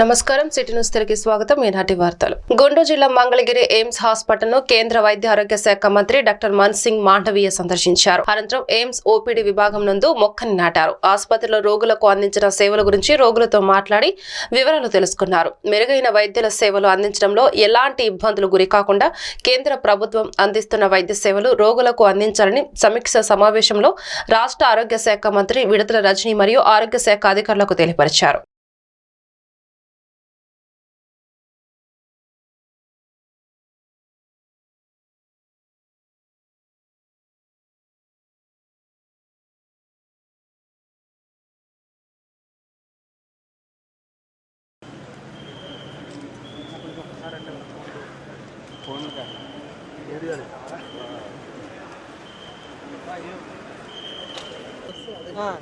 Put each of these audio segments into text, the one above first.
నమస్కారం. City news తిరిగి స్వాగతం. ఈనాటి వార్తలు. గుంటూరు జిల్లా మంగళగిరి ఎయిమ్స్ హాస్పిటల్ను కేంద్ర వైద్య ఆరోగ్య శాఖ మంత్రి డాక్టర్ మన్ సింగ్ మాండవీయ సందర్శించారు. అనంతరం ఎయిమ్స్ ఓపీడీ విభాగం నందు మొక్కని నాటారు. ఆసుపత్రిలో రోగులకు అందించిన సేవల గురించి రోగులతో మాట్లాడి వివరాలు తెలుసుకున్నారు. మెరుగైన వైద్యుల సేవలు అందించడంలో ఎలాంటి ఇబ్బందులు గురి కాకుండా కేంద్ర ప్రభుత్వం అందిస్తున్న వైద్య సేవలు రోగులకు అందించాలని సమీక్ష సమావేశంలో రాష్ట్ర ఆరోగ్య శాఖ మంత్రి విడతల రజనీ మరియు ఆరోగ్య శాఖ అధికారులకు తెలియపరిచారు.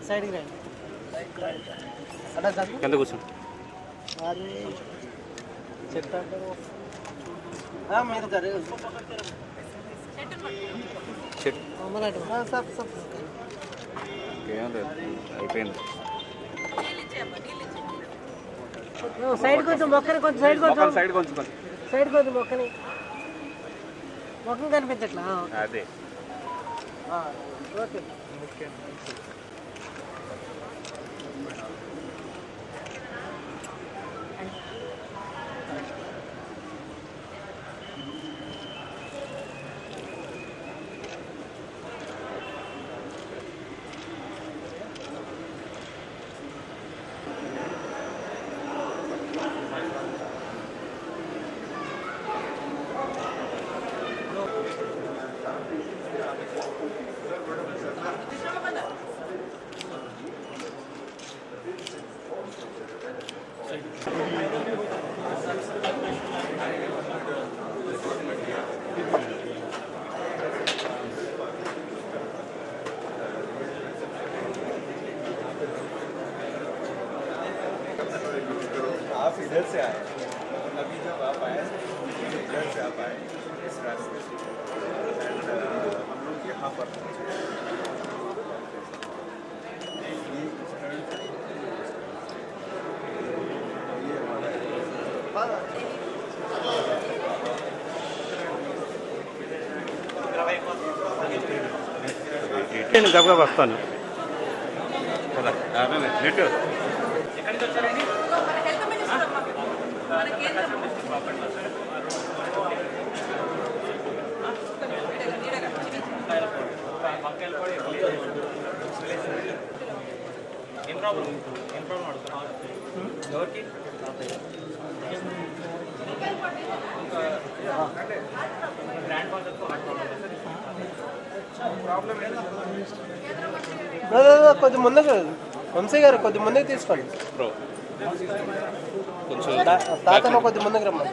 సైడ్కి రండి. కింద కూర్చో అది చెట్టు అంటారు మీరు జరగదు చెట్టు. సబ్ సబ్ ఏం లేదు. అయిపోయింది. సైడ్ కొంచెం మొక్కని కొంచెం సైడ్ కొంచెం సైడ్ కొంచెం కొంచెం. సైడ్ కొంచెం మొక్కని. మొక్కం కనిపించట్లా? అదే. ఓకే. నేను గబగబా వస్తాను నెట్ బ్రదర్ కొద్ది ముందుకు వంశీ గారు కొద్ది ముందుకు తీసుకోండి. బ్రో కొంచెం కొద్ది ముందుకు రమ్మని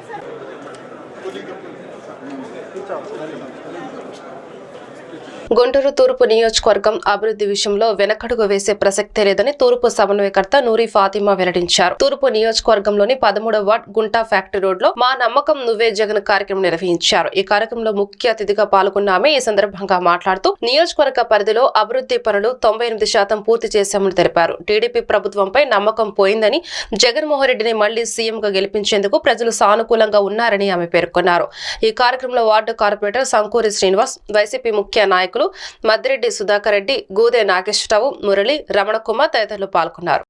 గుంటూరు తూర్పు నియోజకవర్గం అభివృద్ధి విషయంలో వెనకడుగు వేసే ప్రసక్తే లేదని తూర్పు సమన్వయకర్త నూరి ఫాతిమా వెల్లడించారు. తూర్పు నియోజకవర్గంలోని పదమూడవ వార్డ్ గుంటా ఫ్యాక్టరీ రోడ్లో మా నమ్మకం నువ్వే జగన్ కార్యక్రమం నిర్వహించారు. ఈ కార్యక్రమంలో ముఖ్య అతిథిగా పాల్గొన్న ఆమె ఈ సందర్భంగా మాట్లాడుతూ నియోజకవర్గ పరిధిలో అభివృద్ధి పనులు తొంభై ఎనిమిది శాతం పూర్తి చేశామని తెలిపారు. టీడీపీ ప్రభుత్వంపై నమ్మకం పోయిందని జగన్మోహన్ రెడ్డిని మళ్ళీ సీఎంగా గెలిపించేందుకు ప్రజలు సానుకూలంగా ఉన్నారని ఆమె పేర్కొన్నారు. ఈ కార్యక్రమంలో ward corporator Sankuri Srinivas YCP ముఖ్య నాయకులు మద్దిరెడ్డి సుధాకర్ రెడ్డి గూదే నాగేశ్వరరావు మురళి రమణకుమార్ తదితరులు పాల్గొన్నారు.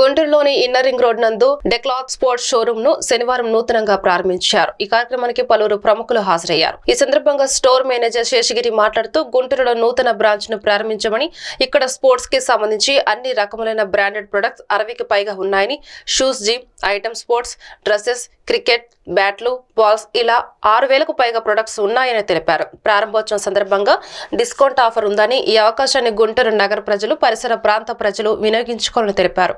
గుంటూరులోని ఇన్నర్ రింగ్ రోడ్ నందు డెక్లాత్ స్పోర్ట్స్ షోరూమ్ను శనివారం నూతనంగా ప్రారంభించారు. ఈ కార్యక్రమానికి పలువురు ప్రముఖులు హాజరయ్యారు. ఈ సందర్భంగా స్టోర్ మేనేజర్ శేషగిరి మాట్లాడుతూ గుంటూరులో నూతన బ్రాంచ్ను ప్రారంభించమని ఇక్కడ స్పోర్ట్స్కి సంబంధించి అన్ని రకములైన బ్రాండెడ్ ప్రొడక్ట్స్ అరవైకి పైగా ఉన్నాయని shoes gym item sports dresses cricket బ్యాట్లు బాల్స్ ఇలా ఆరు వేలకు పైగా ప్రొడక్ట్స్ ఉన్నాయని తెలిపారు. ప్రారంభోత్సవం సందర్భంగా డిస్కౌంట్ ఆఫర్ ఉందని ఈ అవకాశాన్ని గుంటూరు నగర ప్రజలు పరిసర ప్రాంత ప్రజలు వినియోగించుకోవాలని తెలిపారు.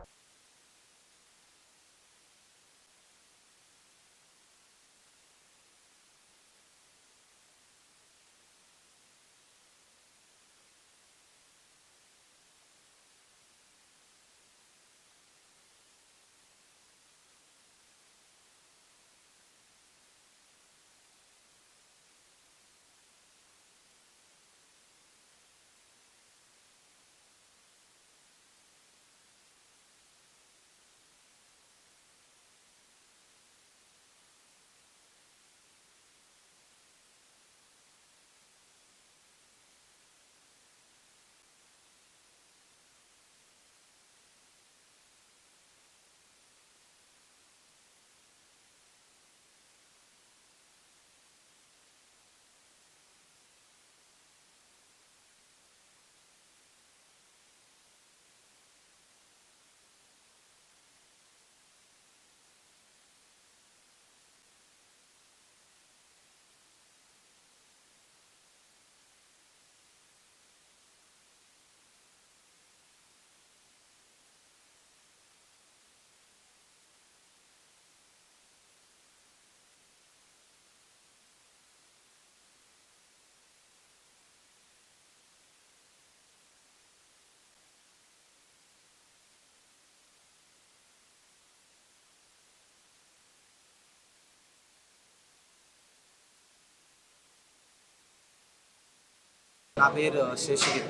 నా పేరు శేషగిరి.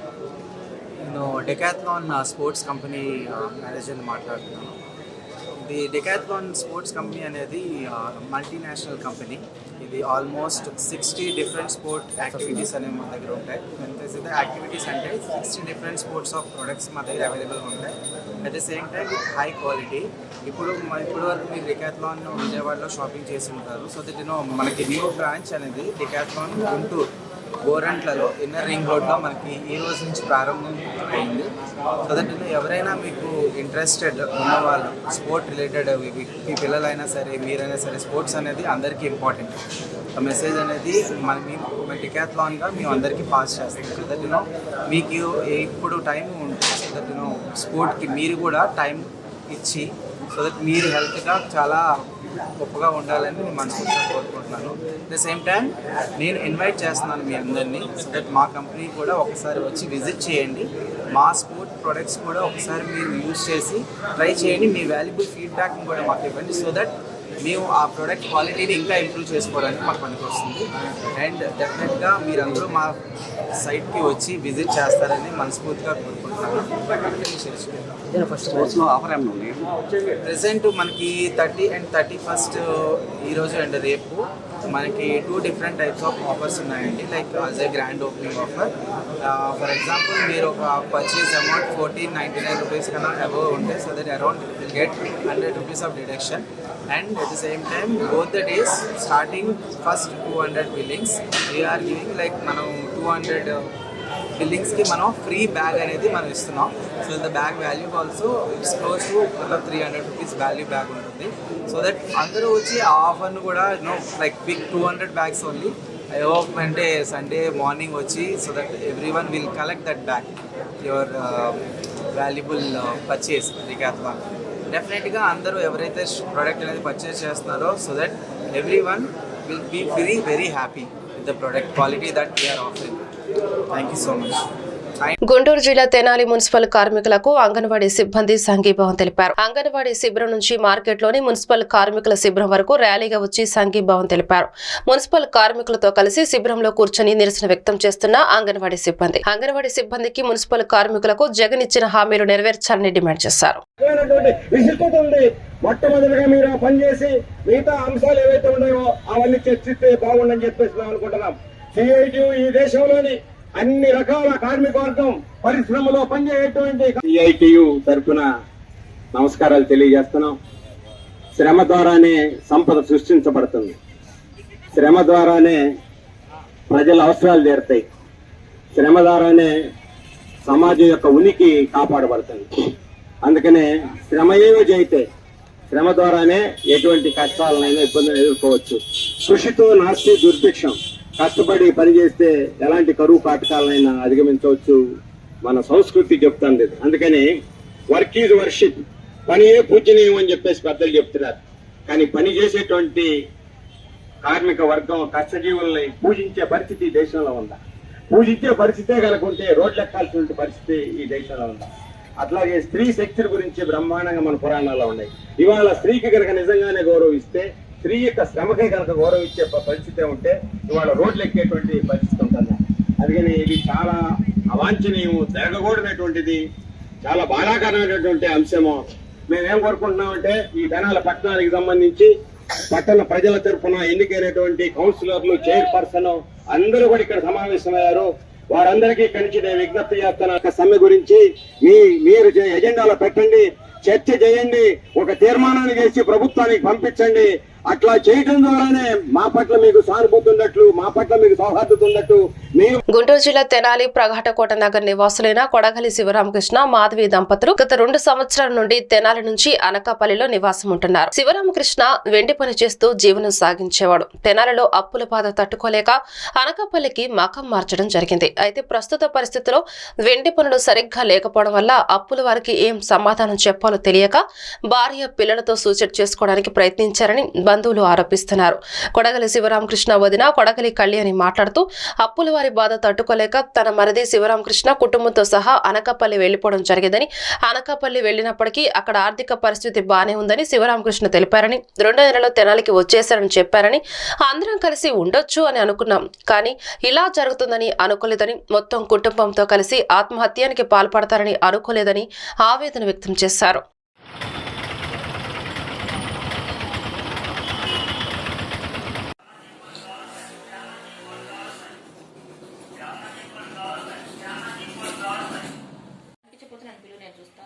నేను డెకాథ్లాన్ స్పోర్ట్స్ కంపెనీ మేనేజర్ని మాట్లాడుతున్నాను. ఇది డెకాథ్లాన్ స్పోర్ట్స్ కంపెనీ అనేది మల్టీనేషనల్ కంపెనీ ఇది almost sixty different sport activities అనేవి మా దగ్గర ఉంటాయి. ఎంత యాక్టివిటీస్ అంటే sixty different sports of products మా దగ్గర అవైలబుల్గా ఉంటాయి. At the same time with high quality ఇప్పుడు ఇప్పుడు వరకు మీరు డెకాథ్లాన్ విజయవాడలో షాపింగ్ చేసి ఉంటారు. సో దట్ యూనో మనకి న్యూ బ్రాంచ్ అనేది డెకాథ్లాన్ గుంటూరు. గోరంట్లలో ఇన్నర్ రింగ్ రోడ్లో మనకి ఈ రోజు నుంచి ప్రారంభం అయింది. సో దట్ ఎవరైనా మీకు ఇంట్రెస్టెడ్ ఉన్నవాళ్ళు స్పోర్ట్ రిలేటెడ్ మీ పిల్లలైనా సరే మీరైనా సరే స్పోర్ట్స్ అనేది అందరికీ ఇంపార్టెంట్ ఆ మెసేజ్ అనేది మన మీ టికాత్లాన్గా మేము అందరికీ పాస్ చేస్తాం. సో దట్ మీకు ఇప్పుడు టైం ఉంటుంది. సో దట్ స్పోర్ట్కి మీరు కూడా టైం ఇచ్చి సో దట్ మీరు హెల్త్గా చాలా గొప్పగా ఉండాలని నేను మనస్ఫూర్తిగా కోరుకుంటున్నాను. ద సేమ్ టైం నేను ఇన్వైట్ చేస్తున్నాను మీ అందరినీ సో దట్ మా కంపెనీ కూడా ఒకసారి వచ్చి విజిట్ చేయండి. మా స్పోర్ట్ ప్రొడక్ట్స్ కూడా ఒకసారి మీరు యూజ్ చేసి ట్రై చేయండి. మీ వాల్యుబుల్ ఫీడ్బ్యాక్ని కూడా మాకు ఇవ్వండి సో దట్ మేము ఆ ప్రోడక్ట్ క్వాలిటీని ఇంకా ఇంప్రూవ్ చేసుకోవడానికి మాకు పనికొస్తుంది. అండ్ డెఫినెట్గా మీరందరూ మా సైట్కి వచ్చి విజిట్ చేస్తారని మనస్ఫూర్తిగా కోరుకుంటున్నాను. ఆఫర్ ప్రెసెంట్ మనకి థర్టీ అండ్ థర్టీ ఫస్ట్ ఈరోజు అండ్ రేపు. మనకి two different types of offers ఉన్నాయండి. Like as a grand opening offer for example మీరు ఒక purchase amount fourteen ninety nine rupees కన్నా అబవ్ ఉంటే so that around will get hundred rupees off deduction and at the same time both the days starting first two hundred billings we are giving like మనం two hundred బిల్లింగ్స్కి మనం free bag అనేది మనం ఇస్తున్నాం. So the bag value also it's close to మళ్ళీ three hundred rupees value bag ఉంటుంది. So that అందరూ వచ్చి ఆ ఆఫర్ను కూడా no like big two hundred bags only I hope అంటే సండే మార్నింగ్ వచ్చి so that every one will collect that bag your valuable purchase Decathlon డెఫినెట్గా అందరూ ఎవరైతే ప్రోడక్ట్ అనేది పర్చేస్ చేస్తున్నారో so that every one will be very very happy with the product quality that we are offering thank you so much Guntur జిల్లా Tenali municipal కార్మికులకు అంగన్వాడీ సిబ్బంది సంఘీభావం తెలిపారు. అంగన్వాడీ శిబిరం నుంచి మార్కెట్లోని మున్సిపల్ కార్మికుల శిబిరం వరకు ర్యాలీగా వచ్చి సంఘీభావం తెలిపారు. మున్సిపల్ కార్మికులతో కలిసి శిబిరంలో కూర్చొని నిరసన వ్యక్తం చేస్తున్న అంగన్వాడీ సిబ్బంది. అంగన్వాడీ సిబ్బందికి మున్సిపల్ కార్మికులకు జగన్ ఇచ్చిన హామీలు నెరవేర్చాలని డిమాండ్ చేశారు. మొట్టమొదటిగా మీరు ఆ పని చేసి మిగతా అంశాలు ఏవైతే ఉన్నాయో అవన్నీ చర్చిస్తే బాగుండని చెప్పేసి మేము అనుకుంటున్నాం. సిఐటి ఈ దేశంలోని అన్ని రకాల కార్మిక వర్గం పరిశ్రమలో పనిచేయటువంటి సిఐటియు తరఫున నమస్కారాలు తెలియజేస్తున్నాం. శ్రమ ద్వారానే సంపద సృష్టించబడుతుంది. శ్రమ ద్వారానే ప్రజల అవసరాలు తీరుతాయి. శ్రమ ద్వారానే సమాజం యొక్క ఉనికి కాపాడబడుతుంది. అందుకనే శ్రమయేవ జయితే శ్రమ ద్వారానే ఎటువంటి కష్టాలనైనా ఇబ్బందులు ఎదుర్కోవచ్చు. కృషితో నాస్తి దుర్భిక్షం. కష్టపడి పనిచేస్తే ఎలాంటి కరువు కాటకాలనైనా అధిగమించవచ్చు. మన సంస్కృతి చెప్తాను లేదు అందుకని వర్క్ ఈజ్ వర్షిప్. పనియే పూజనీయం అని చెప్పేసి పెద్దలు చెప్తున్నారు. కానీ పని చేసేటువంటి కార్మిక వర్గం కష్టజీవుల్ని పూజించే పరిస్థితి ఈ దేశంలో ఉందా? పూజించే పరిస్థితే కనుకుంటే రోడ్లు ఎక్కాల్సిన పరిస్థితి ఈ దేశంలో ఉందా? అట్లాగే స్త్రీ శక్తుల గురించి బ్రహ్మాండంగా మన పురాణాల్లో ఉన్నాయి. ఇవాళ స్త్రీకి కనుక నిజంగానే గౌరవిస్తే స్త్రీ యొక్క శ్రమకే కనుక గౌరవించే పరిస్థితి ఉంటే ఇవాళ రోడ్లు ఎక్కేటువంటి పరిస్థితి ఉంటుంది. అందుకని ఇది చాలా అవాంఛనీయము జరగకూడనటువంటిది చాలా బాధాకరమైనటువంటి అంశము. మేమేం కోరుకుంటున్నామంటే ఈ ధనాల పట్టణానికి సంబంధించి పట్టణ ప్రజల తరఫున ఎన్నికైనటువంటి కౌన్సిలర్లు చైర్పర్సన్ అందరూ కూడా ఇక్కడ సమావేశమయ్యారు. వారందరికీ ఇక్కడి నుంచి నేను విజ్ఞప్తి చేస్తున్న ఒక సమ్మె గురించి మీ మీరు ఎజెండాలో పెట్టండి చర్చ చేయండి ఒక తీర్మానాన్ని చేసి ప్రభుత్వానికి పంపించండి. అట్లా చేయడం ద్వారానే మా పట్ల మీకు సానుభూతి ఉన్నట్లు మా పట్ల మీకు సౌహార్దత ఉన్నట్టు గుంటూరు జిల్లా తెనాలి ప్రగాటకోట నగర్ నివాసులైన కొడగలి శివరామకృష్ణ మాధవి దంపతులు గత రెండు సంవత్సరాల నుండి తెనాలి నుంచి అనకాపల్లిలో నివాసం ఉంటున్నారు. శివరామకృష్ణ వెండి పని చేస్తూ జీవనం సాగించేవాడు. తెనాలిలో అప్పుల బాధ తట్టుకోలేక అనకాపల్లికి మకం మార్చడం జరిగింది. అయితే ప్రస్తుత పరిస్థితిలో వెండి పనులు సరిగ్గా లేకపోవడం వల్ల అప్పుల వారికి ఏం సమాధానం చెప్పాలో తెలియక భార్య పిల్లలతో సూసైడ్ చేసుకోవడానికి ప్రయత్నించారని బంధువులు ఆరోపిస్తున్నారు. కొడగలి శివరామకృష్ణ వదిన కొడగలి కళ్యాణి మాట్లాడుతూ అప్పుల వారి బాధ తట్టుకోలేక తన మరిది శివరామకృష్ణ కుటుంబంతో సహా అనకాపల్లి వెళ్ళిపోవడం జరిగిందని అనకాపల్లి వెళ్ళినప్పటికీ అక్కడ ఆర్థిక పరిస్థితి బానే ఉందని శివరామకృష్ణ తెలిపారని రెండో నెలలో తెనాలికి వచ్చేశారని చెప్పారని అందరం కలిసి ఉండొచ్చు అని అనుకున్నాం. కానీ ఇలా జరుగుతుందని అనుకోలేదని మొత్తం కుటుంబంతో కలిసి ఆత్మహత్యానికి పాల్పడతారని అనుకోలేదని ఆవేదన వ్యక్తం చేశారు పంపించకపోతున్నాను పిలువు నేను చూస్తా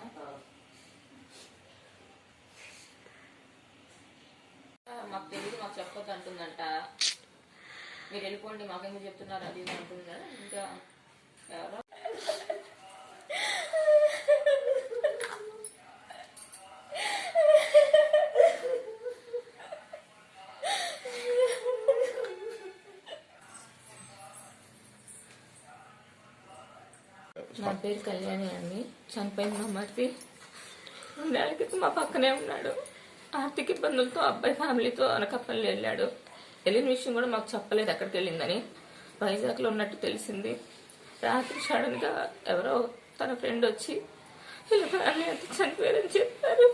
ఆ, మాకు తెలియదు మాకు చెప్పొద్దు అంటుందంట మీరు మాకేమో చెప్తున్నారు అది అనుకుంటున్నారు ఇంకా ఎవరో నా పేరు కళ్యాణి అండి. చనిపోయింది మా మరిది నెల క్రితం మా పక్కనే ఉన్నాడు. ఆర్థిక ఇబ్బందులతో అబ్బాయి ఫ్యామిలీతో అనకాపల్లి వెళ్ళాడు. వెళ్ళిన విషయం కూడా మాకు చెప్పలేదు ఎక్కడికి వెళ్ళిందని. వైజాగ్లో ఉన్నట్టు తెలిసింది. రాత్రి సడన్గా ఎవరో తన ఫ్రెండ్ వచ్చి వీళ్ళ ఫ్యామిలీ అంతా చనిపోయారని చెప్పారు.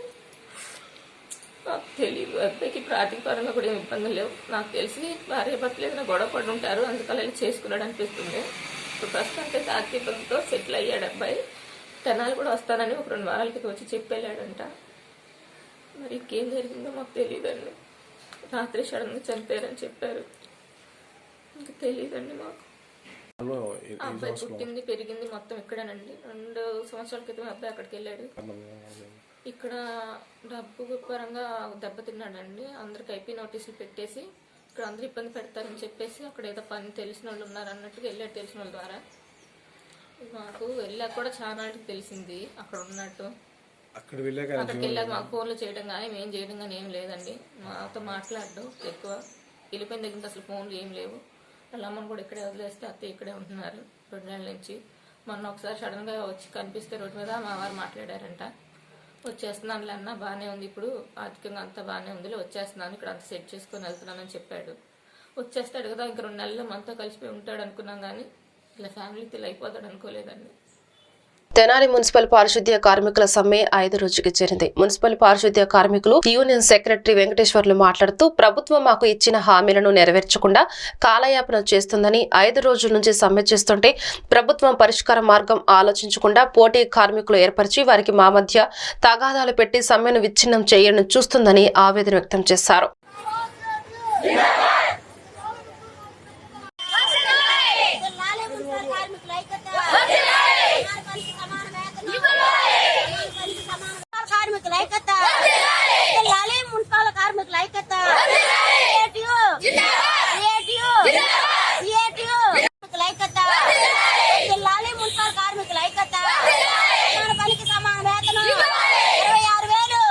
నాకు తెలియదు. అబ్బాయికి ఇప్పుడు పరంగా కూడా ఏమి ఇబ్బందులు లేవు. నాకు తెలిసి భార్య భర్తలు ఏదైనా గొడవ పడి ఉంటారు అందుకని వెళ్ళి చేసుకున్నాడు అనిపిస్తుంది. ఇప్పుడు ప్రస్తుతానికి ఆర్థిక ఇబ్బందితో సెటిల్ అయ్యాడు అబ్బాయి. తెనాలు కూడా వస్తానని ఒక రెండు వారాల క్రితం వచ్చి చెప్పి వెళ్ళాడంట మరి ఇంకేం జరిగిందో మాకు తెలియదండి. రాత్రి సడన్గా చనిపోయారని చెప్పారు. ఇంకా తెలియదండి మాకు. అబ్బాయి పుట్టింది పెరిగింది మొత్తం ఇక్కడేనండి. రెండు సంవత్సరాల క్రితం అబ్బాయి అక్కడికి వెళ్ళాడు. ఇక్కడ డబ్బు పరంగా దెబ్బతిన్నాడండి అందరికి ఐపీ నోటీసులు పెట్టేసి ఇక్కడ అందరూ ఇబ్బంది పెడతారని చెప్పేసి అక్కడ ఏదో పని తెలిసిన వాళ్ళు ఉన్నారు అన్నట్టుగా వెళ్ళాడు తెలిసిన వాళ్ళ ద్వారా. మాకు వెళ్ళాక కూడా చాలా తెలిసింది అక్కడ ఉన్నట్టు. అక్కడ వెళ్ళాక అక్కడికి వెళ్ళాక మాకు ఫోన్లు చేయడం కానీ మేము చేయడం కానీ ఏం లేదండి. మాతో మాట్లాడడం ఎక్కువ. వెళ్ళిపోయిన దగ్గర అసలు ఫోన్లు ఏం లేవు. వాళ్ళ అమ్మని కూడా ఇక్కడే వదిలేస్తే అత్తయ్య ఇక్కడే ఉంటున్నారు రెండు నెలల నుంచి. మొన్న ఒకసారి సడన్గా వచ్చి కనిపిస్తే రోడ్డు మీద మా వారు మాట్లాడారంట. వచ్చేస్తున్నాను అన్న బాగానే ఉంది ఇప్పుడు. ఆర్థికంగా అంతా బాగానే ఉంది వచ్చేస్తున్నాను. ఇక్కడ అంతా సెట్ చేసుకొని వెళ్తున్నానని చెప్పాడు. వచ్చేస్తాడు కదా ఇంక రెండు నెలల్లో మనతో కలిసిపోయి ఉంటాడు అనుకున్నాం కానీ ఇలా ఫ్యామిలీతో అయిపోతాడు అనుకోలేదండి. తెనాలి మున్సిపల్ పారిశుద్ధ్య కార్మికుల సమ్మె ఐదు రోజుకి చేరింది. మున్సిపల్ పారిశుద్ధ్య కార్మికులు యూనియన్ సెక్రటరీ వెంకటేశ్వర్లు మాట్లాడుతూ ప్రభుత్వం మాకు ఇచ్చిన హామీలను నెరవేర్చకుండా కాలయాపన చేస్తుందని ఐదు రోజుల నుంచి సమ్మె చేస్తుంటే ప్రభుత్వం పరిష్కార మార్గం ఆలోచించకుండా పోటీ కార్మికులు ఏర్పరిచి వారికి మా మధ్య తగాదాలు పెట్టి సమ్మెను విచ్ఛిన్నం చేయడం చూస్తుందని ఆవేదన వ్యక్తం చేశారు. ఐక్యత ఐక్యత జిల్లాలి మున్సిపల్ కార్మికుల ఐక్యత పనికి సమాన వేతనం. ఇరవై ఆరు వేలు.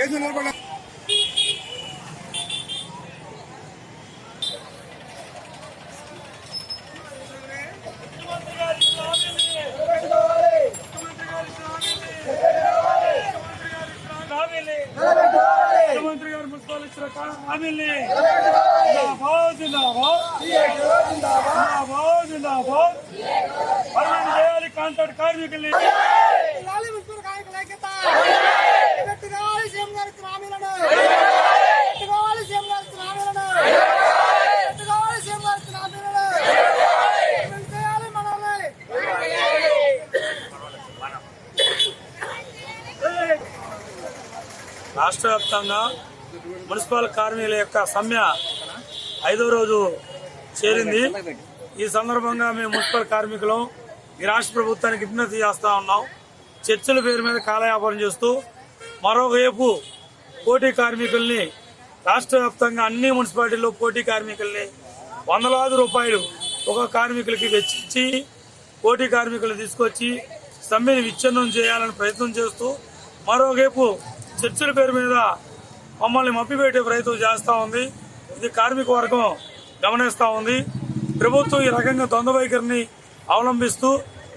ఏది నిలబడ రాష్ట్ర మున్సిపల్ కార్మికుల యొక్క సమ్మె ఐదో రోజు చేరింది. ఈ సందర్భంగా మేము మున్సిపల్ కార్మికులు ఈ రాష్ట్ర ప్రభుత్వానికి విజ్ఞప్తి చేస్తా ఉన్నాం. చర్చల పేరు మీద కాలయాపనం చేస్తూ మరోవైపు పోటీ కార్మికుల్ని రాష్ట్ర వ్యాప్తంగా అన్ని మున్సిపాలిటీల్లో పోటీ కార్మికుల్ని వందలాది రూపాయలు ఒక కార్మికులకి వెచ్చించి పోటీ కార్మికులు తీసుకొచ్చి సమ్మెని విచ్ఛిన్నం చేయాలని ప్రయత్నం చేస్తూ మరోవైపు చర్చల పేరు మీద మమ్మల్ని మప్పిపెట్టే ప్రయత్నం చేస్తూ ఉంది. ఇది కార్మిక వర్గం గమనిస్తూ ఉంది. ప్రభుత్వం ఈ రకంగా ద్వంద్వ వైఖరిని అవలంబిస్తూ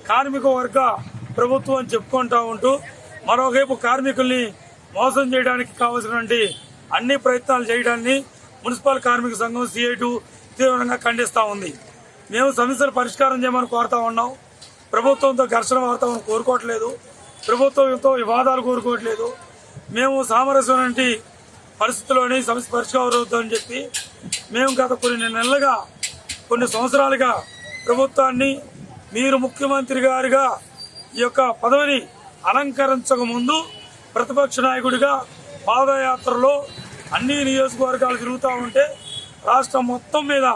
కార్మిక వర్గ ప్రభుత్వం అని చెప్పుకుంటూ ఉంటూ మరోవైపు కార్మికుల్ని మోసం చేయడానికి కావలసినటువంటి అన్ని ప్రయత్నాలు చేయడాన్ని మున్సిపల్ కార్మిక సంఘం సిఐటు తీవ్రంగా ఖండిస్తూ ఉంది. మేము సమస్యలు పరిష్కారం చేయమని కోరుతా ఉన్నాం. ప్రభుత్వంతో ఘర్షణ వార్తాలను కోరుకోవట్లేదు. ప్రభుత్వంతో వివాదాలు కోరుకోవట్లేదు. మేము సామరస్యమైన పరిస్థితుల్లోని సమస్య పరిష్కారం అవుతుందని చెప్పి మేము గత కొన్ని నెలలుగా కొన్ని సంవత్సరాలుగా ప్రభుత్వాన్ని మీరు ముఖ్యమంత్రి గారిగా ఈ యొక్క పదవిని అలంకరించక ముందు ప్రతిపక్ష నాయకుడిగా పాదయాత్రలో అన్ని నియోజకవర్గాలు తిరుగుతూ ఉంటే రాష్ట్రం మొత్తం మీద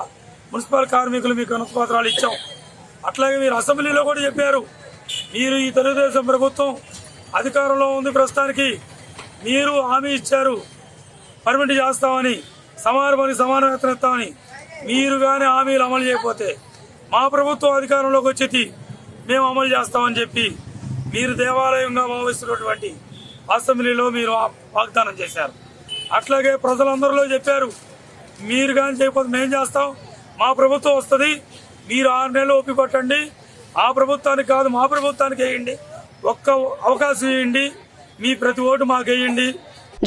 మున్సిపల్ కార్మికులు మీకు అనుపత్రాలు ఇచ్చాం. అట్లాగే మీరు అసెంబ్లీలో కూడా చెప్పారు మీరు ఈ తెలుగుదేశం ప్రభుత్వం అధికారంలో ఉంది ప్రస్తుతానికి మీరు హామీ ఇచ్చారు. పర్మిట్ చేస్తామని సమాన పని సమాన వేతనం ఇస్తామని మీరు కానీ హామీలు అమలు చేయకపోతే మా ప్రభుత్వం అధికారంలోకి వచ్చేది మేము అమలు చేస్తామని చెప్పి మీరు దేవాలయంగా భావిస్తున్నటువంటి అసెంబ్లీలో మీరు వాగ్దానం చేశారు. అట్లాగే ప్రజలందరిలో చెప్పారు మీరు కానీ చేయకపోతే మేము చేస్తాం మా ప్రభుత్వం వస్తుంది మీరు ఆరు నెలలు ఓపి పట్టండి ఆ ప్రభుత్వానికి కాదు మా ప్రభుత్వానికి వేయండి ఒక్క అవకాశం ఇవ్వండి మీ ప్రతి ఓటు మాకు వేయండి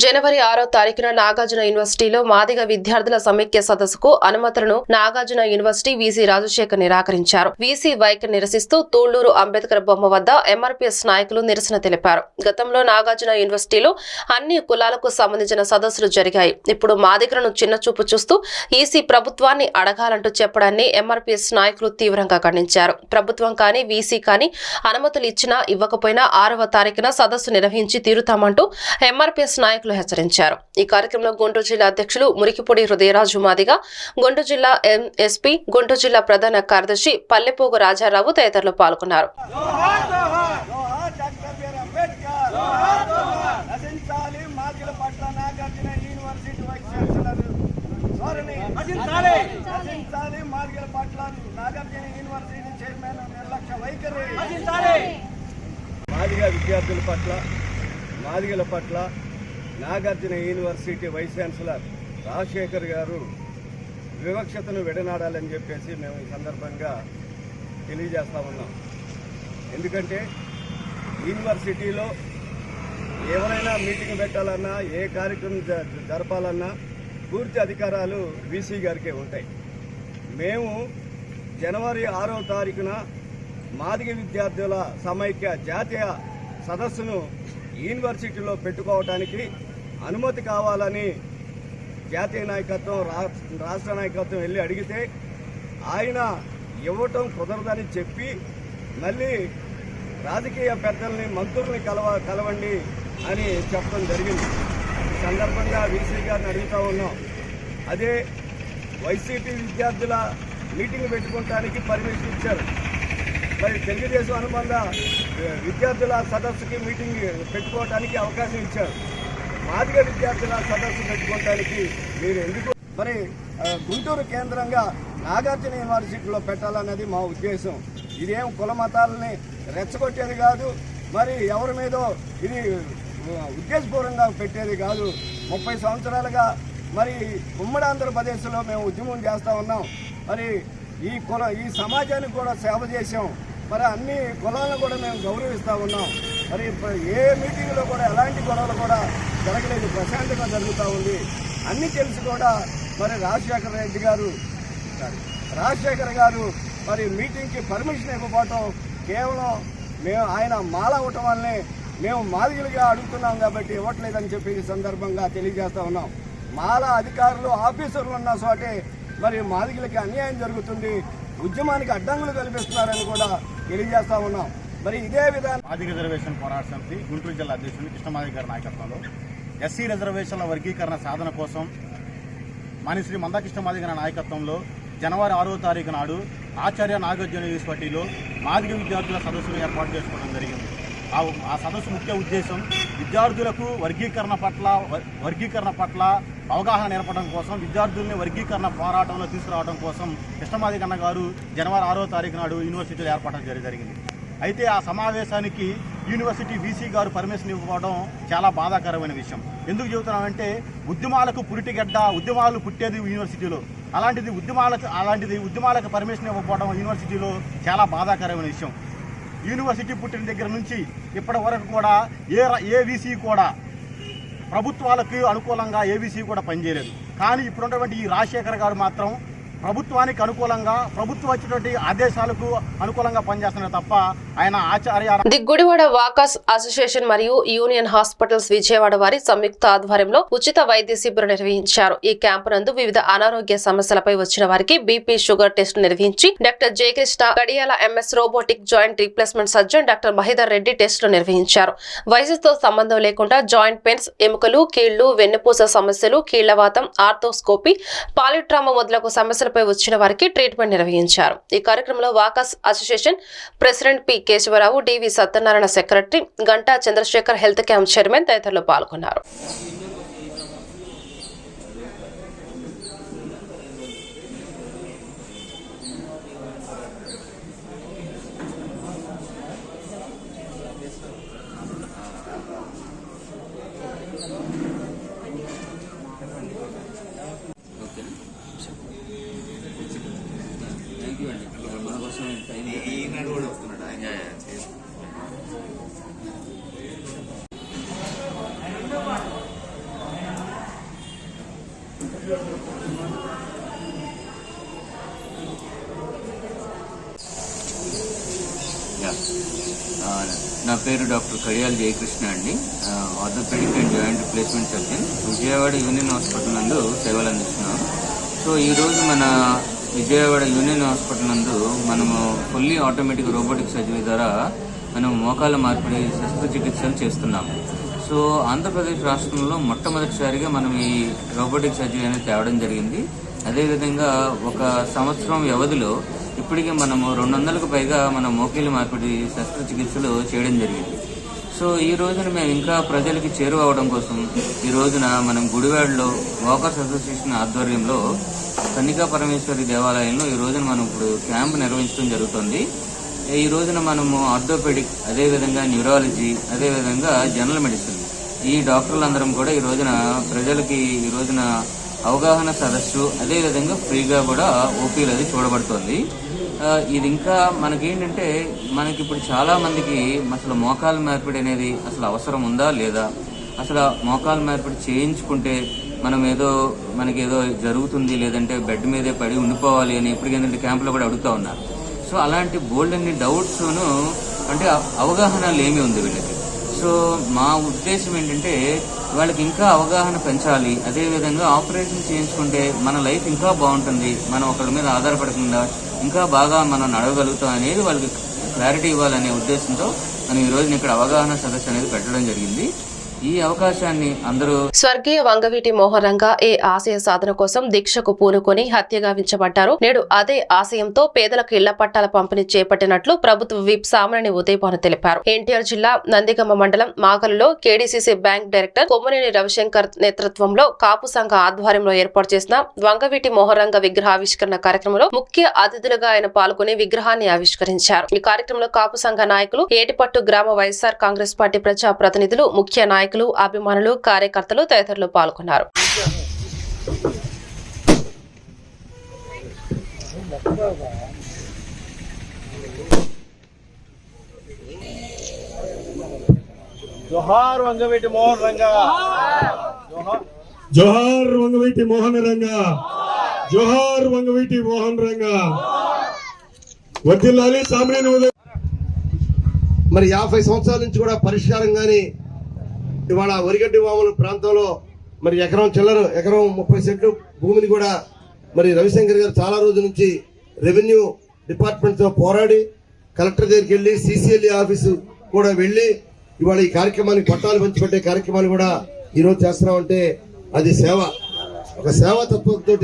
జనవరి ఆరో తారీఖున నాగార్జున యూనివర్సిటీలో మాదిగ విద్యార్థుల సమైక్య సదస్సుకు అనుమతులను నాగార్జున యూనివర్సిటీ వీసీ రాజశేఖర్ నిరాకరించారు. వీసీ వైఖరి నిరసిస్తూ తూళ్ళూరు అంబేద్కర్ బొమ్మ వద్ద ఎంఆర్పీఎస్ నాయకులు నిరసన తెలిపారు. గతంలో నాగార్జున యూనివర్సిటీలో అన్ని కులాలకు సంబంధించిన సదస్సులు జరిగాయి. ఇప్పుడు మాదిగలను చిన్నచూపు చూస్తూ ఈసీ ప్రభుత్వాన్ని అడగాలంటూ చెప్పడాన్ని ఎంఆర్పీఎస్ నాయకులు తీవ్రంగా ఖండించారు. ప్రభుత్వం కానీ వీసీ కానీ అనుమతులు ఇచ్చినా ఇవ్వకపోయినా ఆరవ తారీఖున సదస్సు నిర్వహించి తీరుతామంటూ ఎంఆర్పీఎస్ నాయకులు హెచ్చరించారు. ఈ కార్యక్రమంలో గుంటూరు జిల్లా అధ్యక్షులు మురికిపూడి హృదయరాజు మాదిగా గుంటూరు జిల్లా ఎస్పీ గుంటూరు జిల్లా ప్రధాన కార్యదర్శి పల్లెపోగు రాజారావు తదితరులు పాల్గొన్నారు. పట్ల నాగార్జున యూనివర్సిటీ చైర్మన్ నిర్లక్ష్య వైఖరి. మాదిగ విద్యార్థుల పట్ల మాదిగల పట్ల Nagarjuna university vice chancellor Rajasekhar garu వివక్షతను విడనాడాలని చెప్పేసి మేము ఈ సందర్భంగా తెలియజేస్తా ఉన్నాం. ఎందుకంటే యూనివర్సిటీలో ఎవరైనా మీటింగ్ పెట్టాలన్నా ఏ కార్యక్రమం జ- జరపాలన్నా పూర్తి అధికారాలు వీసీ గారికే ఉంటాయి. మేము జనవరి ఆరో తారీఖున మాదిగ విద్యార్థుల సమైక్య జాతీయ సదస్సును యూనివర్సిటీలో పెట్టుకోవడానికి అనుమతి కావాలని జాతీయ నాయకత్వం రా- రాష్ట్ర నాయకత్వం వెళ్ళి అడిగితే ఆయన ఇవ్వటం కుదరదని చెప్పి మళ్ళీ రాజకీయ పెద్దల్ని మంత్రుల్ని కలవ కలవండి అని చెప్పడం జరిగింది. ఈ సందర్భంగా వీసీ గారిని అడుగుతా ఉన్నాం. అదే వైసీపీ విద్యార్థుల మీటింగ్ పెట్టుకోవటానికి పర్మిషన్ ఇచ్చారు. మరి తెలుగుదేశం అనుబంధ విద్యార్థుల సదస్సుకి మీటింగ్ పెట్టుకోవడానికి అవకాశం ఇచ్చారు. మాదిగ విద్యార్థుల సదస్సు పెట్టుకోవటానికి మీరు ఎందుకు మరి గుంటూరు కేంద్రంగా నాగార్జున యూనివర్సిటీలో పెట్టాలన్నది మా ఉద్దేశం. ఇదేం కుల మతాలని రెచ్చగొట్టేది కాదు. మరి ఎవరి మీదో ఇది ఉద్దేశపూర్వకంగా పెట్టేది కాదు. ముప్పై సంవత్సరాలుగా మరి ఉమ్మడి ఆంధ్రప్రదేశ్లో మేము ఉద్యమం చేస్తూ ఉన్నాం. మరి ఈ కుల ఈ సమాజానికి కూడా సేవ చేసాం మరి అన్ని కులాలను కూడా మేము గౌరవిస్తూ ఉన్నాం. మరి ఏ మీటింగ్లో కూడా ఎలాంటి గొడవలు కూడా జరగలేదు. ప్రశాంతంగా జరుగుతూ ఉంది. అన్నీ తెలిసి కూడా మరి రాజశేఖర రెడ్డి గారు రాజశేఖర్ గారు మరి మీటింగ్కి పర్మిషన్ ఇవ్వకపోవటం కేవలం మేము ఆయన మాల అవటం వల్లనే మేము మాదిగలుగా అడుగుతున్నాం కాబట్టి ఇవ్వట్లేదని చెప్పి ఈ సందర్భంగా తెలియజేస్తూ ఉన్నాం. మాల అధికారులు ఆఫీసర్లు ఉన్న చోటే మరి మాదిగలకి అన్యాయం జరుగుతుంది. ఉద్యమానికి అడ్డంకులు కల్పిస్తున్నారని కూడా తెలియజేస్తూ ఉన్నాం. మరి ఇదే విధానం ఆది రిజర్వేషన్ పోరాట సమితి గుంటూరు జిల్లా అధ్యక్షుడు కృష్ణమాదిగ గారి నాయకత్వంలో ఎస్సీ రిజర్వేషన్ల వర్గీకరణ సాధన కోసం మానిశ్రీ మందకృష్ణమాదిగ గారి నాయకత్వంలో జనవరి ఆరో తారీఖు నాడు ఆచార్య నాగార్జున యూనివర్సిటీలో మాదిరి విద్యార్థుల సదస్సును ఏర్పాటు చేసుకోవడం జరిగింది. ఆ సదస్సు ముఖ్య ఉద్దేశం విద్యార్థులకు వర్గీకరణ పట్ల వర్గీకరణ పట్ల అవగాహన నేర్పడం కోసం విద్యార్థుల్ని వర్గీకరణ పోరాటంలో తీసుకురావడం కోసం కృష్ణమాదిగన్న గారు జనవరి ఆరో తారీఖు నాడు యూనివర్సిటీలో ఏర్పాటు జరిగింది. అయితే ఆ సమావేశానికి యూనివర్సిటీ వీసీ గారు పర్మిషన్ ఇవ్వకపోవడం చాలా బాధాకరమైన విషయం. ఎందుకు చెబుతున్నామంటే ఉద్యమాలకు పురిటిగడ్డ ఉద్యమాలు పుట్టేది యూనివర్సిటీలో. అలాంటిది ఉద్యమాలకు అలాంటిది ఉద్యమాలకు పర్మిషన్ ఇవ్వకపోవడం యూనివర్సిటీలో చాలా బాధాకరమైన విషయం. యూనివర్సిటీ పుట్టిన దగ్గర నుంచి ఇప్పటి వరకు కూడా ఏ ఏవీసీ ఏ వీసీ కూడా ప్రభుత్వాలకు అనుకూలంగా ఏబీసీ కూడా పనిచేయలేదు. కానీ ఇప్పుడున్నటువంటి ఈ రాజశేఖర్ గారు మాత్రం ప్రభుత్వానికి అనుకూలంగా ప్రభుత్వం వచ్చినటువంటి ఆదేశాలకు అనుకూలంగా పనిచేస్తున్నారు తప్ప ఆయన ఆచార్య ది గుడివాడ వాకాస్ అసోసియేషన్ మరియు యూనియన్ హాస్పిటల్స్ విజయవాడ వారి సంయుక్త ఆధ్వర్యంలో ఉచిత వైద్య శిబిరం నిర్వహించారు. ఈ క్యాంపు నందు వివిధ అనారోగ్య సమస్యలపై వచ్చిన వారికి బీపీ షుగర్ టెస్ట్ నిర్వహించి doctor Jayakrishna Gadiyala MS robotic joint replacement surgeon doctor Mahidhar Reddy టెస్టులు నిర్వహించారు. వయసుతో సంబంధం లేకుండా జాయింట్ పెయిన్స్ ఎముకలు కీళ్ళు వెన్నుపూస సమస్యలు కీళ్ళవాతం ఆర్థోస్కోపీ పాలిట్రామా మొదలగు సమస్యలపై వచ్చిన వారికి ట్రీట్మెంట్ నిర్వహించారు. ఈ కార్యక్రమంలో walkers association president P Kesavarao DV Satyanarayana secretary Ganta Chandrasekhar health camp chairman తదితరులు పాల్గొన్నారు యా. ఆ, నా పేరు డాక్టర్ కడియాల్ జయకృష్ణ అండి. Orthopedic and joint replacement surgeon. Vijayawada union hospital నందు సేవలు అందిస్తున్నాం. సో ఈరోజు మన విజయవాడ యూనియన్ హాస్పిటల్ నందు మనము ఫుల్లీ ఆటోమేటిక్ రోబోటిక్ సర్జరీ ద్వారా మనం మోకాల మార్పిడి శస్త్రచికిత్సలు చేస్తున్నాము సో ఆంధ్రప్రదేశ్ రాష్ట్రంలో మొట్టమొదటిసారిగా మనం ఈ రోబోటిక్ సర్జరీ అనేది తేవడం జరిగింది. అదేవిధంగా ఒక సంవత్సరం వ్యవధిలో ఇప్పటికే మనము రెండు వందలకు పైగా మన మోకీల మార్పిడి శస్త్రచికిత్సలు చేయడం జరిగింది. సో ఈ రోజున మేము ఇంకా ప్రజలకి చేరువవడం కోసం ఈ రోజున మనం గుడివాడలో వాకర్స్ అసోసియేషన్ ఆధ్వర్యంలో కన్నికా పరమేశ్వరి దేవాలయంలో ఈ రోజున మనం ఇప్పుడు క్యాంప్ నిర్వహించడం జరుగుతుంది. ఈ రోజున మనము ఆర్థోపెడిక్ అదేవిధంగా న్యూరాలజీ అదేవిధంగా జనరల్ మెడిసిన్. ఈ డాక్టర్లందరం కూడా ఈ రోజున ప్రజలకి ఈ రోజున అవగాహన సదస్సు అదేవిధంగా ఫ్రీగా కూడా ఓపీలు అది చూడబడుతోంది. ఇది ఇంకా మనకేంటంటే మనకి ఇప్పుడు చాలా మందికి అసలు మోకాలు మార్పిడి అనేది అసలు అవసరం ఉందా లేదా? అసలు మోకాలు మార్పిడి చేయించుకుంటే మనం ఏదో మనకి ఏదో జరుగుతుంది లేదంటే బెడ్ మీదే పడి ఉండిపోవాలి అని ఇప్పటికేంటంటే క్యాంపులో కూడా అడుగుతా ఉన్నారు. సో అలాంటి బోల్డ్ అన్ని డౌట్స్ను అంటే అవగాహన లేమి ఉంది వీళ్ళకి. సో మా ఉద్దేశం ఏంటంటే వాళ్ళకి ఇంకా అవగాహన పెంచాలి. అదేవిధంగా ఆపరేషన్ చేయించుకుంటే మన లైఫ్ ఇంకా బాగుంటుంది. మనం ఒకరి మీద ఆధారపడకుండా ఇంకా బాగా మనం నడవగలుగుతాం అనేది వాళ్ళకి క్లారిటీ ఇవ్వాలనే ఉద్దేశంతో మనం ఈ రోజున ఇక్కడ అవగాహన సదస్సు అనేది పెట్టడం జరిగింది. ఈ అవకాశాన్ని అందరూ స్వర్గీయ వంగవీటి మోహన్ ఏ ఆశయ సాధన కోసం దీక్షకు పూనుకొని హత్యగా వించబడ్డారు. నేడు అదే ఆశయంతో పేదలకు ఇళ్ళ పట్టాల పంపిణీ చేపట్టినట్లు ప్రభుత్వ విప్ సామరణి ఉదయభాను తెలిపారు. ఎన్టీఆర్ జిల్లా నందిగమ్మ మండలం మాగలులో KDCC bank director Kommineni Ravishankar నేతృత్వంలో కాపు సంఘ ఆధ్వర్యంలో ఏర్పాటు చేసిన వంగవీటి మోహరంగ విగ్రహావిష్కరణ కార్యక్రమంలో ముఖ్య అతిథులుగా ఆయన పాల్గొని విగ్రహాన్ని ఆవిష్కరించారు. ఈ కార్యక్రమంలో కాపు సంఘ నాయకులు ఏటిపట్టు గ్రామ వైఎస్ఆర్ కాంగ్రెస్ పార్టీ ప్రజా ప్రతినిధులు ముఖ్య నాయకులు నాయకులు అభిమానులు కార్యకర్తలు తదితరులు పాల్గొన్నారు. జోహార్ వంగవీటి మోహన్ రంగా. జోహార్ వంగవీటి మోహన్ రంగ. జోహార్ వంగవీటి మోహన్ రంగ. వర్దిల్లాలి ఉదయం. మరి యాభై సంవత్సరాల నుంచి కూడా పరిష్కారం కానీ ఇవాళ వరిగడ్డి వాముల ప్రాంతంలో మరి ఎకరం చిల్లర ఎకరం ముప్పై సెంట్లు భూమిని కూడా మరి రవిశంకర్ గారు చాలా రోజుల నుంచి రెవెన్యూ డిపార్ట్మెంట్తో పోరాడి కలెక్టర్ దగ్గరికి వెళ్ళి సిసిఎల్ఈ ఆఫీసు కూడా వెళ్ళి ఇవాళ ఈ కార్యక్రమానికి పట్టాలు పంచిపెట్టే కార్యక్రమాన్ని కూడా ఈరోజు చేస్తున్నామంటే అది సేవ. ఒక సేవా తత్వంతో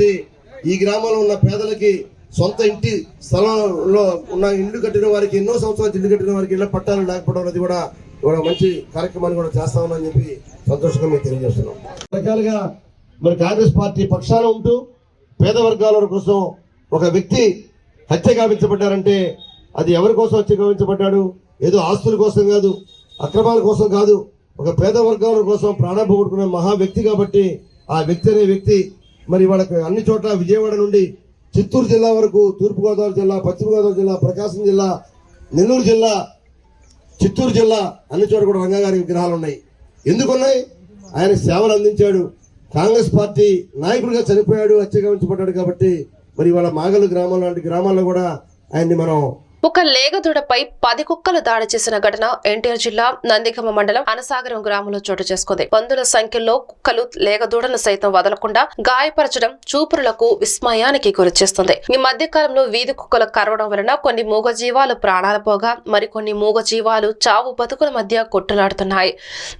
ఈ గ్రామంలో ఉన్న పేదలకి సొంత ఇంటి స్థలంలో ఉన్న ఇల్లు కట్టిన వారికి ఎన్నో సంవత్సరాలు ఇల్లు కట్టిన వారికి ఇళ్ళ పట్టాలు లేకపోవడం అనేది కూడా కూడా మంచి కార్యక్రమాన్ని కూడా చేస్తామని చెప్పి సంతోషంగా మేము తెలియజేస్తున్నాం. రకాలుగా మరి కాంగ్రెస్ పార్టీ పక్షాన ఉంటూ పేద వర్గాల కోసం ఒక వ్యక్తి హత్య గావించబడ్డారంటే అది ఎవరి కోసం హత్య గావించబడ్డాడు? ఏదో ఆస్తుల కోసం కాదు అక్రమాల కోసం కాదు ఒక పేద వర్గాల కోసం ప్రాణం పోగొట్టుకునే మహా వ్యక్తి కాబట్టి ఆ వ్యక్తి అనే వ్యక్తి మరి వాళ్ళకి అన్ని చోట్ల విజయవాడ నుండి చిత్తూరు జిల్లా వరకు తూర్పుగోదావరి జిల్లా పశ్చిమ గోదావరి జిల్లా ప్రకాశం జిల్లా నెల్లూరు జిల్లా చిత్తూరు జిల్లా అన్ని చోట్ల కూడా రంగాగారి విగ్రహాలు ఉన్నాయి ఎందుకున్నాయి? ఆయన సేవలు అందించాడు. కాంగ్రెస్ పార్టీ నాయకుడిగా చనిపోయాడు హత్య గావించబడ్డాడు కాబట్టి మరి ఇవాళ మాగలు గ్రామం లాంటి గ్రామాల్లో కూడా ఆయన్ని మనం ఒక లేగదూడపై పది కుక్కలు దాడి చేసిన ఘటన ఎన్టీఆర్ జిల్లా నందిగమ మండలం అనసాగరం గ్రామంలో చోటు చేసుకుంది. పందుల సంఖ్యలో కుక్కలు లేగదూడను సైతం వదలకుండా గాయపరచడం చూపురులకు విస్మయానికి గురిచేస్తుంది. ఈ మధ్య కాలంలో వీధి కుక్కలు కరవడం వలన కొన్ని మూగజీవాలు ప్రాణాల పోగా మరికొన్ని మూగజీవాలు చావు బతుకుల మధ్య కొట్టులాడుతున్నాయి.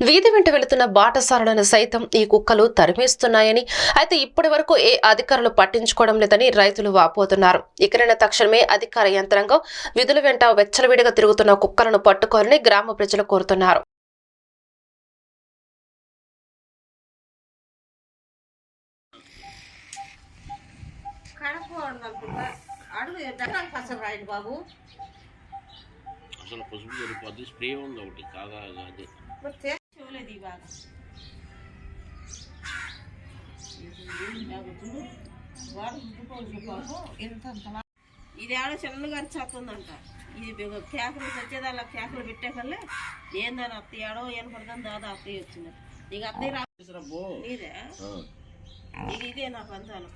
వీధి వెంట వెళుతున్న బాటసారులను సైతం ఈ కుక్కలు తరిమేస్తున్నాయని అయితే ఇప్పటి వరకు ఏ అధికారులు పట్టించుకోవడం లేదని రైతులు వాపోతున్నారు. ఇకనైనా తక్షణమే అధికార యంత్రాంగం విధుల వెంట వెచ్చలవిడిగా తిరుగుతున్న కుక్కలను పట్టుకోవాలని గ్రామ ప్రజలు కోరుతున్నారు. బాబు అసలు పసుపు స్ప్రే ఉంది ఒకటి కాగా అది? మరి ఇది ఆడ చిన్నగా చేస్తుందంట. ఇది కేకలు సచ్చేదాళ్ళ కేకలు పెట్టేకల్లా ఏందని అత్తయ్య ఆడో ఏం పడదని దాదా అత్తయ్య వచ్చింది. నీకు అత్తయ్య రా నీదే ఇది. ఇదే నా పంచాలు.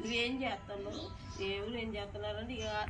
నువ్వేం చేస్తున్నావు? ఎవరు ఏం చేస్తున్నారంటే ఇక